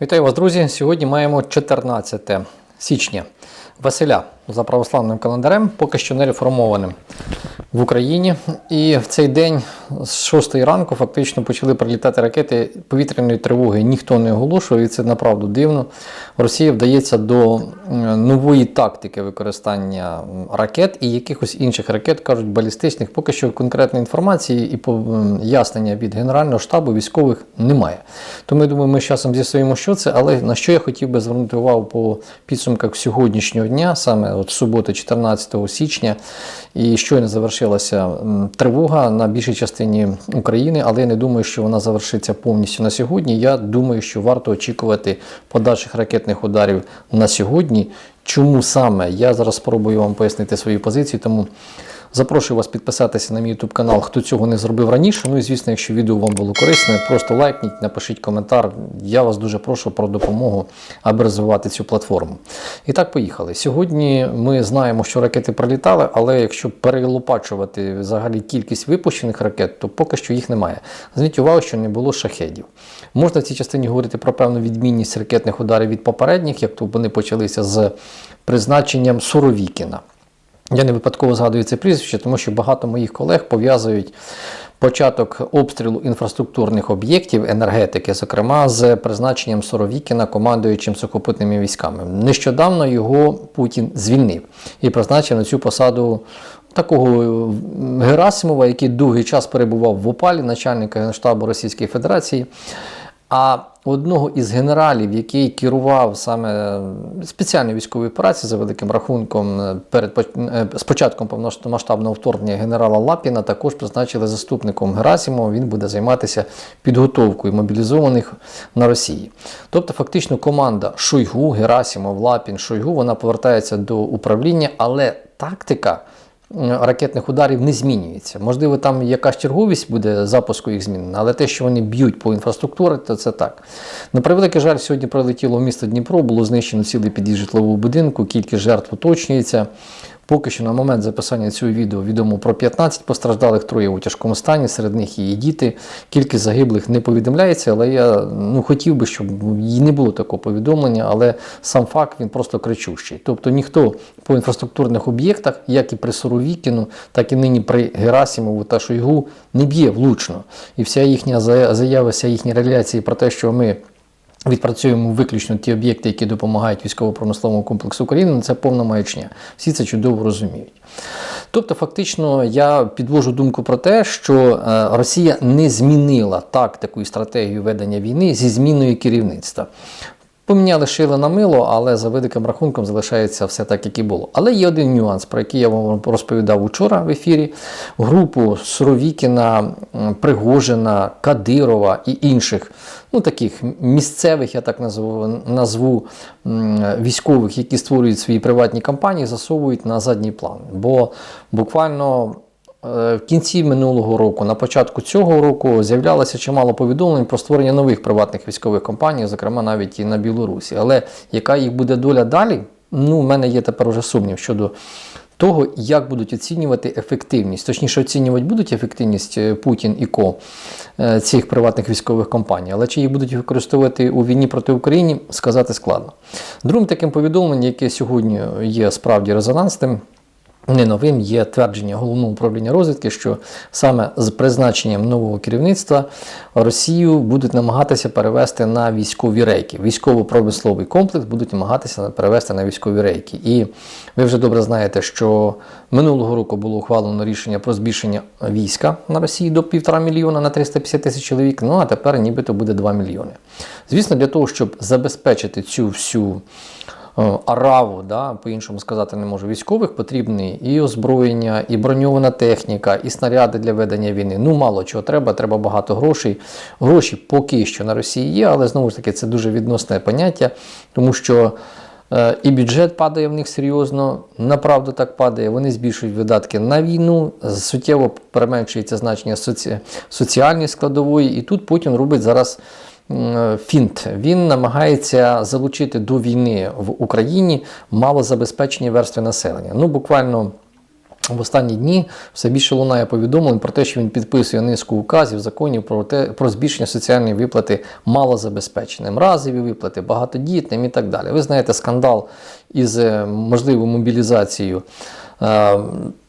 Вітаю вас, друзі! Сьогодні маємо 14 січня. Василя за православним календарем, поки що не реформованим в Україні. І в цей день з 6 ранку фактично почали прилітати ракети повітряної тривоги. Ніхто не оголошує, і це направду дивно. Росія вдається до е, нової тактики використання ракет і якихось інших ракет, кажуть, балістичних. Поки що конкретної інформації і пояснення від Генерального штабу військових немає. Тому я думаю, ми з часом з'ясуємо, що це, але на що я хотів би звернути увагу по підсумках сьогоднішнього дня, саме от суботи, 14 січня, і щойно завершилася м, тривога на більшій частині України, але я не думаю, що вона завершиться повністю на сьогодні. Я думаю, що варто очікувати подальших ракетних ударів на сьогодні. Чому саме? Я зараз спробую вам пояснити свою позицію, тому запрошую вас підписатися на мій YouTube канал, хто цього не зробив раніше. Ну і звісно, якщо відео вам було корисне, просто лайкніть, напишіть коментар. Я вас дуже прошу про допомогу, аби розвивати цю платформу. І так, поїхали. Сьогодні ми знаємо, що ракети прилітали, але якщо перелопачувати взагалі кількість випущених ракет, то поки що їх немає. Зверніть увагу, що не було шахедів. Можна в цій частині говорити про певну відмінність ракетних ударів від попередніх, як то вони почалися з призначенням Суровікіна. Я не випадково згадую це прізвище, тому що багато моїх колег пов'язують початок обстрілу інфраструктурних об'єктів енергетики, зокрема з призначенням Соровікіна командуючим сухопутними військами. Нещодавно його Путін звільнив і призначив на цю посаду. Такого Герасимова, який довгий час перебував в Опалі, начальника Генштабу Російської Федерації. А одного із генералів, який керував саме спеціальні військові операції за великим рахунком е, перед е, з початком повномасштабного вторгнення генерала Лапіна, також призначили заступником Герасимова. Він буде займатися підготовкою мобілізованих на Росії. Тобто, фактично, команда Шойгу, Герасимов, Лапін, Шойгу, вона повертається до управління, але тактика ракетних ударів не змінюється. Можливо, там якась черговість буде запуску їх змінена, але те, що вони б'ють по інфраструктурі, то це так. На превеликий жаль, сьогодні прилетіло в місто Дніпро, було знищено цілий під'їзд житлового будинку, кількість жертв уточнюється. Поки що на момент записання цього відео відомо про 15 постраждалих, троє у тяжкому стані, серед них і діти. Кількість загиблих не повідомляється, але я ну, хотів би, щоб і не було такого повідомлення, але сам факт він просто кричущий. Тобто ніхто по інфраструктурних об'єктах, як і при Суровікіну, так і нині при Герасимову та Шойгу, не б'є влучно. І вся їхня зая- заява, вся їхня реляція про те, що ми. Відпрацюємо виключно ті об'єкти, які допомагають військово-промисловому комплексу України, це повна маячня. Всі це чудово розуміють. Тобто, фактично, я підвожу думку про те, що е, Росія не змінила тактику і стратегію ведення війни зі зміною керівництва. Поміняли шило на мило, але за великим рахунком залишається все так, як і було. Але є один нюанс, про який я вам розповідав учора в ефірі. Групу Суровікіна, Пригожина, Кадирова і інших, ну таких місцевих, я так назву, назву військових, які створюють свої приватні компанії, засовують на задній план. Бо буквально. Е, В кінці минулого року, на початку цього року, з'являлося чимало повідомлень про створення нових приватних військових компаній, зокрема навіть і на Білорусі. Але яка їх буде доля далі? Ну, в мене є тепер уже сумнів щодо того, як будуть оцінювати ефективність. Точніше, оцінювати будуть ефективність е, Путін і Ко е, цих приватних військових компаній, але чи їх будуть використовувати у війні проти України, сказати складно. Другим таким повідомленням, яке сьогодні є справді резонансним. Не новим є твердження головного управління розвідки, що саме з призначенням нового керівництва Росію будуть намагатися перевести на військові рейки. Військово-промисловий комплекс будуть намагатися перевести на військові рейки. І ви вже добре знаєте, що минулого року було ухвалено рішення про збільшення війська на Росії до півтора мільйона на 350 тисяч чоловік. Ну а тепер нібито буде 2 мільйони. Звісно, для того, щоб забезпечити цю всю араву, да, по-іншому сказати не можу, військових потрібні і озброєння, і броньована техніка, і снаряди для ведення війни. Ну, мало чого треба, треба багато грошей. Гроші поки що на Росії є, але знову ж таки це дуже відносне поняття, тому що. е, І бюджет падає в них серйозно, направду так падає. Вони збільшують видатки на війну, суттєво переменшується значення соці... соціальної складової, і тут Путін робить зараз фінт. Він намагається залучити до війни в Україні малозабезпечені верстви населення. Ну, буквально в останні дні все більше лунає повідомлень про те, що він підписує низку указів, законів про те про збільшення соціальної виплати малозабезпеченим, разові виплати, багатодітним і так далі. Ви знаєте скандал із е, можливою мобілізацією. Е,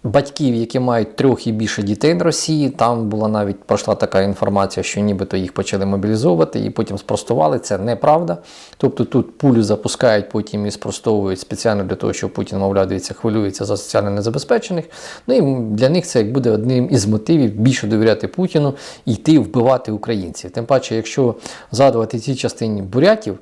Батьків, які мають трьох і більше дітей в Росії, там була навіть пройшла така інформація, що нібито їх почали мобілізовувати, і потім спростували. Це неправда. Тобто тут пулю запускають, потім і спростовують спеціально для того, щоб Путін, мовляв, дивіться, хвилюється за соціально незабезпечених. Ну і для них це як буде одним із мотивів більше довіряти Путіну і йти вбивати українців. Тим паче, якщо згадувати ці частині бурятів,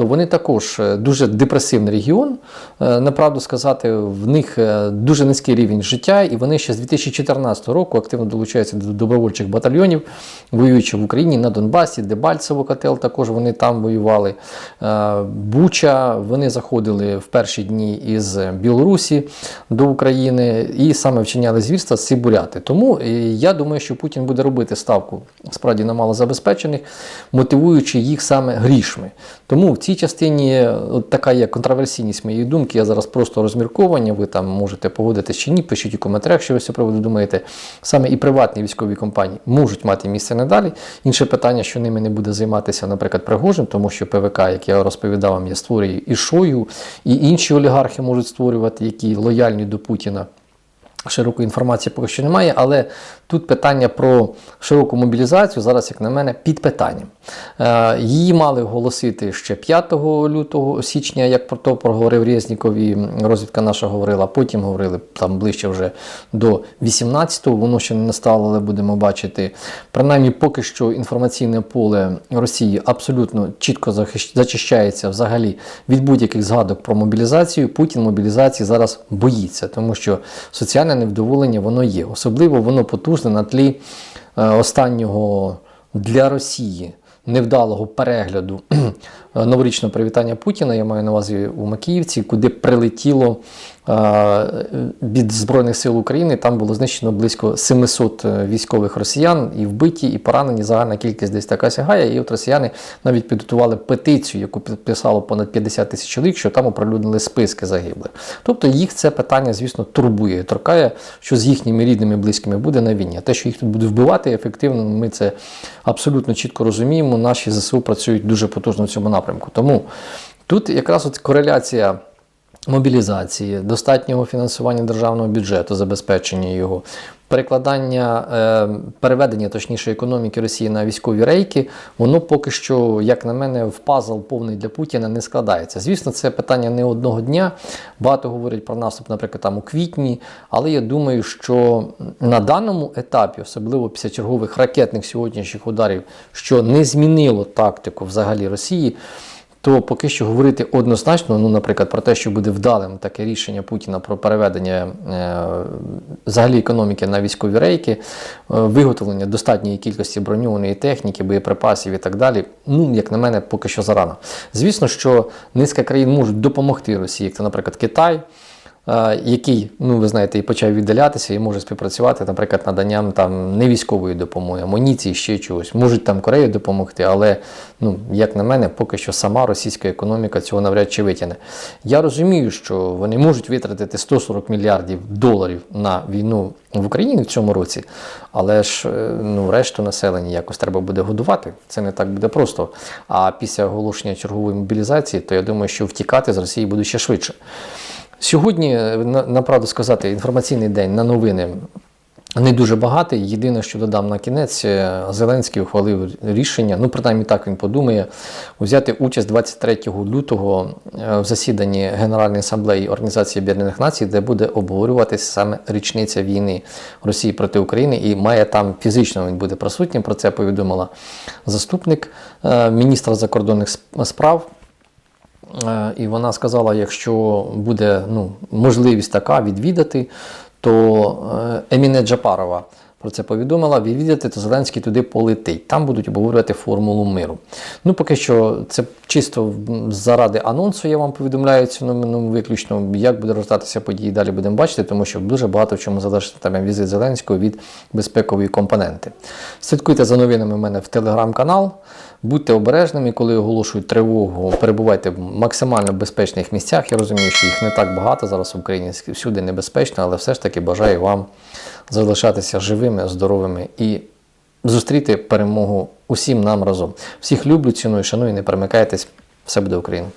то вони також е, дуже депресивний регіон. Е, Направду сказати, в них е, дуже низький рівень життя, і вони ще з 2014 року активно долучаються до добровольчих батальйонів, воюючи в Україні на Донбасі, Дебальцево котел, також вони там воювали. Буча, вони заходили в перші дні із Білорусі до України і саме вчиняли звірства з ці буряти. Тому я думаю, що Путін буде робити ставку справді на малозабезпечених, мотивуючи їх саме грішми. Тому в цій частині е, от така є контроверсійність моєї думки. Я зараз просто розмірковання. Ви там можете погодитись чи ні. Пишіть у коментарях, що ви з приводу думаєте. Саме і приватні військові компанії можуть мати місце надалі. Інше питання, що ними не буде займатися, наприклад, Пригожин, тому що ПВК, як я розповідав вам, я створюю і Шою, і інші олігархи можуть створювати, які лояльні до Путіна. Широкої інформації поки що немає, але тут питання про широку мобілізацію зараз, як на мене, під питанням. Е, Її мали оголосити ще 5 лютого січня, як про то проговорив Резніков, і розвідка наша говорила. Потім говорили там ближче вже до 18-го. Воно ще не настало, але будемо бачити. Принаймні, поки що інформаційне поле Росії абсолютно чітко зачищається взагалі від будь-яких згадок про мобілізацію. Путін мобілізації зараз боїться, тому що соціальне невдоволення воно є. Особливо воно потужне на тлі е, останнього для Росії невдалого перегляду е, новорічного привітання Путіна. Я маю на увазі у Макіївці, куди прилетіло е, від Збройних сил України. Там було знищено близько 700 військових росіян і вбиті, і поранені. Загальна кількість десь така сягає. І от росіяни навіть підготували петицію, яку підписало понад 50 тисяч чоловік, що там оприлюднили списки загиблих. Тобто їх це питання, звісно, турбує, торкає, що з їхніми рідними близькими буде на війні. А те, що їх тут буде вбивати ефективно, ми це абсолютно чітко розуміємо. Наші ЗСУ працюють дуже потужно в цьому напрямку. Тому тут якраз от кореляція. Мобілізації, достатнього фінансування державного бюджету, забезпечення його, перекладання, е, переведення точніше економіки Росії на військові рейки, воно поки що, як на мене, в пазл повний для Путіна не складається. Звісно, це питання не одного дня. Багато говорять про наступ, наприклад, там у квітні, але я думаю, що на даному етапі, особливо після чергових ракетних сьогоднішніх ударів, що не змінило тактику взагалі Росії то поки що говорити однозначно, ну, наприклад, про те, що буде вдалим таке рішення Путіна про переведення е, взагалі економіки на військові рейки, е, виготовлення достатньої кількості броньованої техніки, боєприпасів і так далі. Ну, як на мене, поки що зарано. Звісно, що низка країн можуть допомогти Росії, як це, наприклад, Китай. Який, ну ви знаєте, і почав віддалятися і може співпрацювати, наприклад, наданням там не військової допомоги, амуніції, ще чогось. Можуть там Кореї допомогти, але ну як на мене, поки що сама російська економіка цього навряд чи витягне. Я розумію, що вони можуть витратити 140 мільярдів доларів на війну в Україні в цьому році, але ж е, ну решту населення якось треба буде годувати. Це не так буде просто. А після оголошення чергової мобілізації, то я думаю, що втікати з Росії буде ще швидше. Сьогодні, е, на- направду сказати, інформаційний день на новини не дуже багатий. Єдине, що додам на кінець, е, Зеленський ухвалив рішення, ну принаймні так він подумає, взяти участь 23 лютого е, в засіданні Генеральної асамблеї Організації Об'єднаних Націй, де буде обговорюватися саме річниця війни Росії проти України, і має там фізично він буде присутнім. Про це повідомила заступник міністра закордонних справ. Е, І вона сказала, якщо буде ну, можливість така відвідати, то е, Еміне Джапарова, про це повідомила. Відвідати, то Зеленський туди полетить. Там будуть обговорювати формулу миру. Ну, поки що, це чисто заради анонсу, я вам повідомляю цю новину виключно. Як буде розвиватися події, далі будемо бачити, тому що дуже багато в чому залежить там візит Зеленського від безпекової компоненти. Слідкуйте за новинами в мене в телеграм-канал. Будьте обережними, коли оголошують тривогу, перебувайте в максимально безпечних місцях. Я розумію, що їх не так багато зараз в Україні всюди небезпечно, але все ж таки бажаю вам залишатися живими, здоровими і зустріти перемогу усім нам разом. Всіх люблю, ціную, шаную, не перемикайтесь. Все буде Україна.